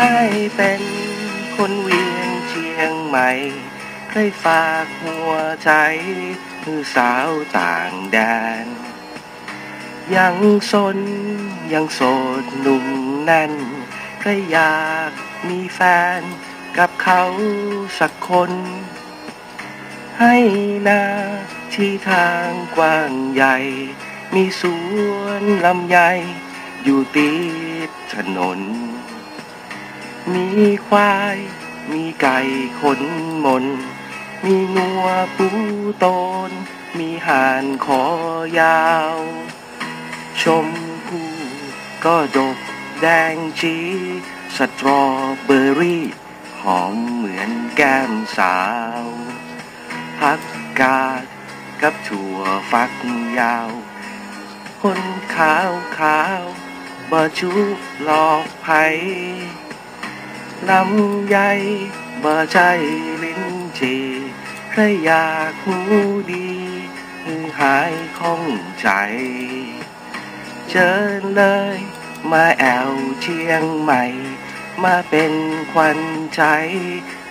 ไอ้ายเป็นคนเวียงเชียงใหม่เคยฝากหัวใจคือสาวต่างแดน ยังสนยังโสดหนุ่มแน่นใครอยากมีแฟนกับเขาสักคน ให้นาที่ทางกว้างใหญ่ มีสวนลำไยอยู่ติดถนน มีควาย มีไก่ขนมน มีงัวปูโตน มีห่านคอยาว ชมพู่ก็ดกแดงจีสตรอเบอรี่ หอมเหมือนแก้มสาวพักกาดกับถั่วฟักยาว คนขาวขาวบ่ชุบหลอกไผ ลำใหญ่บ่ใจลิ้นจีใครอยากหูดีมือหายข้องใจ เชิญเลย มาแอวเชียงใหม่ มาเป็นควันใจ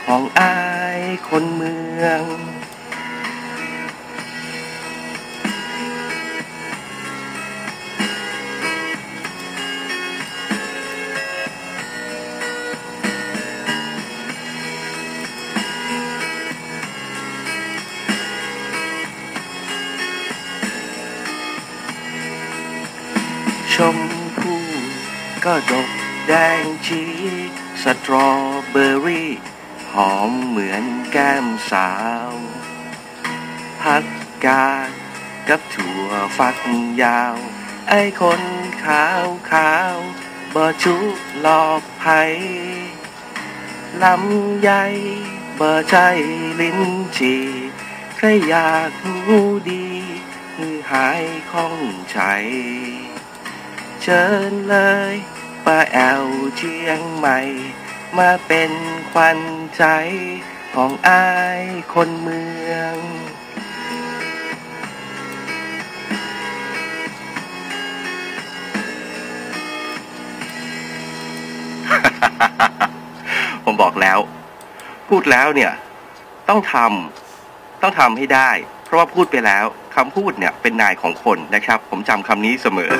ของอายคนเมือง มพู่ ก็ดกแดงชีสตรอเบอรี่ หอมเหมือนแก้มสาว พักกาดกับถั่วฟักยาว ไอ้คนขาวขาวบ่ชุหลอกไผลำใหญ่บ่ใจลิ้นจีใครอยากรู้ดี คือหายข้องใจ เชิญเลยป้าแอวเชียงใหม่ มาเป็นควันใจของอายคนเมือง ผมบอกแล้ว พูดแล้วเนี่ย ต้องทำต้องทำให้ได้ เพราะว่าพูดไปแล้วคำพูดเนี่ยเป็นนายของคนนะครับ ผมจำคำนี้เสมอ